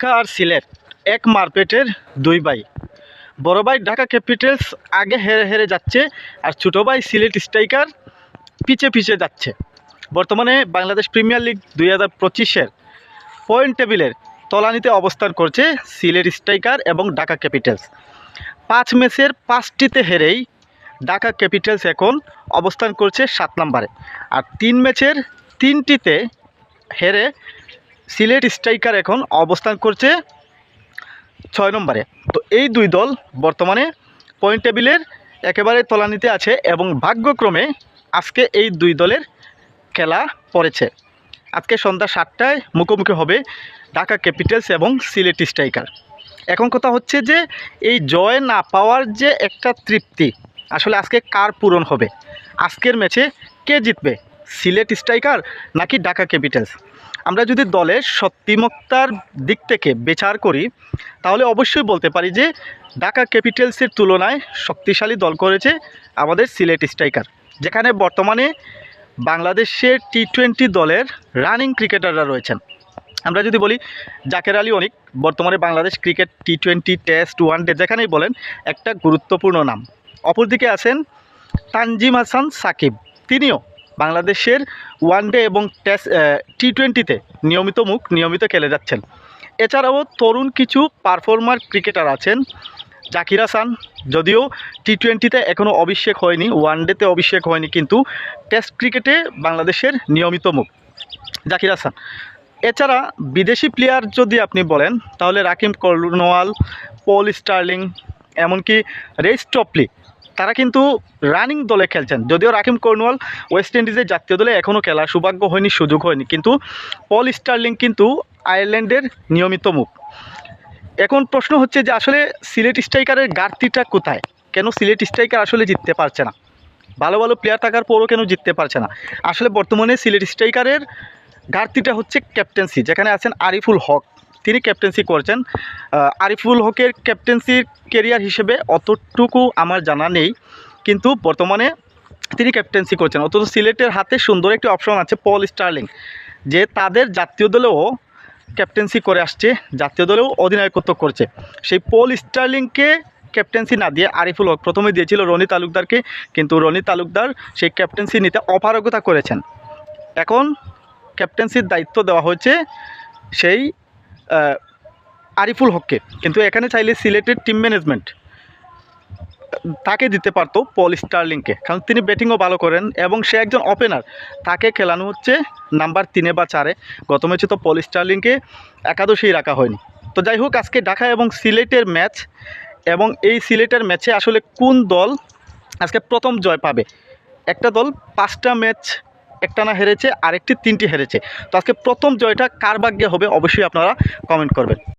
ঢাকা আর সিলেট এক মারপেটের দুই ভাই। বড় ভাই ঢাকা ক্যাপিটালস আগে হেরে হেরে যাচ্ছে আর ছোটো ভাই সিলেট স্ট্রাইকার পিছে পিছে যাচ্ছে। বর্তমানে বাংলাদেশ প্রিমিয়ার লিগ দুই হাজার পঁচিশের পয়েন্ট টেবিলের তলানিতে অবস্থান করছে সিলেট স্ট্রাইকার এবং ঢাকা ক্যাপিটালস। পাঁচ ম্যাচের পাঁচটিতে হেরেই ঢাকা ক্যাপিটালস এখন অবস্থান করছে সাত নম্বরে। আর তিন ম্যাচের তিনটিতে হেরে সিলেট স্ট্রাইকার এখন অবস্থান করছে ছয় নম্বরে। তো এই দুই দল বর্তমানে পয়েন্ট টেবিলের একেবারে তলানিতে আছে এবং ভাগ্যক্রমে আজকে এই দুই দলের খেলা পড়েছে। আজকে সন্ধ্যা সাতটায় মুখোমুখি হবে ঢাকা ক্যাপিটালস এবং সিলেট স্ট্রাইকার। এখন কথা হচ্ছে যে এই জয় না পাওয়ার যে একটা তৃপ্তি, আসলে আজকে কার পূরণ হবে? আজকের ম্যাচে কে জিতবে? সিলেট স্ট্রাইকার নাকি ঢাকা ক্যাপিটালস? আমরা যদি দলের শক্তিমত্তার দিক থেকে বিচার করি, তাহলে অবশ্যই বলতে পারি যে ঢাকা ক্যাপিটালসের তুলনায় শক্তিশালী দল করেছে আমাদের সিলেট স্ট্রাইকার, যেখানে বর্তমানে বাংলাদেশের টি টোয়েন্টি দলের রানিং ক্রিকেটাররা রয়েছেন। আমরা যদি বলি, জাকের আলী অনিক, বর্তমানে Bangladesh cricket T twenty test one day যেখানেই বলেন, একটা গুরুত্বপূর্ণ নাম। অপরদিকে আছেন তানজিম হাসান সাকিব, তিনিও বাংলাদেশের ওয়ান ডে এবং টেস্ট টি টোয়েন্টিতে নিয়মিত মুখ, নিয়মিত খেলে যাচ্ছেন। এছাড়াও তরুণ কিছু পারফর্মার ক্রিকেটার আছেন, জাকির হাসান। যদিও টি টোয়েন্টিতে এখনও অভিষেক হয়নি ওয়ান ডেতে অভিষেক হয়নি, কিন্তু টেস্ট ক্রিকেটে বাংলাদেশের নিয়মিত মুখ। জাকির হাসান, এছাড়া বিদেশি প্লেয়ার যদি আপনি বলেন, তাহলে রাকিম কর্নওয়াল পল স্টার্লিং, এমনকি রেস টপলি তারা কিন্তু রানিং দলে খেলছেন। যদিও রাকিম কর্নওয়াল ওয়েস্ট ইন্ডিজের জাতীয় দলে এখনও খেলার সৌভাগ্য হয়নি, সুযোগ হয়নি। কিন্তু পল স্টার্লিং কিন্তু আয়ারল্যান্ডের নিয়মিত মুখ। এখন প্রশ্ন হচ্ছে যে আসলে সিলেট স্ট্রাইকারের ঘাটতিটা কোথায়? কেন সিলেট স্ট্রাইকার আসলে জিততে পারছে না? ভালো ভালো প্লেয়ার থাকার পরও কেন জিততে পারছে না? আসলে বর্তমানে সিলেট স্ট্রাইকারের ঘাটতিটা হচ্ছে ক্যাপ্টেন্সি যেখানে আছেন আরিফুল হক। তিনি ক্যাপ্টেন্সি করছেন। আরিফুল হকের ক্যাপ্টেন্সির কেরিয়ার হিসেবে অতটুকু আমার জানা নেই। কিন্তু বর্তমানে তিনি ক্যাপ্টেন্সি করছেন। অথচ সিলেটের হাতে সুন্দর একটি অপশন আছে পল স্টার্লিং যে তাদের জাতীয় দলেও ক্যাপ্টেন্সি করে আসছে, জাতীয় দলেও অধিনায়কত্ব করছে। সেই পল স্টার্লিংকে ক্যাপ্টেন্সি না দিয়ে আরিফুল হক প্রথমে দিয়েছিল রনি তালুকদারকে, কিন্তু রনি তালুকদার সেই ক্যাপ্টেন্সি নিতে অপারগতা করেছেন। এখন ক্যাপ্টেন্সির দায়িত্ব দেওয়া হয়েছে সেই আরিফুল হককে। কিন্তু এখানে চাইলে সিলেটের টিম ম্যানেজমেন্ট তাকে দিতে পারতো পল স্টার্লিংকে। কারণ তিনি ব্যাটিংও ভালো করেন এবং সে একজন ওপেনার তাকে খেলানো হচ্ছে নাম্বার তিনে বা চারে। গত ম্যাচে তো পল স্টার্লিংকে একাদশেই রাখা হয়নি। তো যাই হোক, আজকে ঢাকা এবং সিলেটের ম্যাচ এবং এই সিলেটের ম্যাচে আসলে কোন দল আজকে প্রথম জয় পাবে? একটা দল পাঁচটা ম্যাচ একটানা হেরেছে, আরেকটি তিনটি হেরেছে। তো আজকে প্রথম জয়টা কার ভাগ্যে হবে, অবশ্যই আপনারা কমেন্ট করবেন।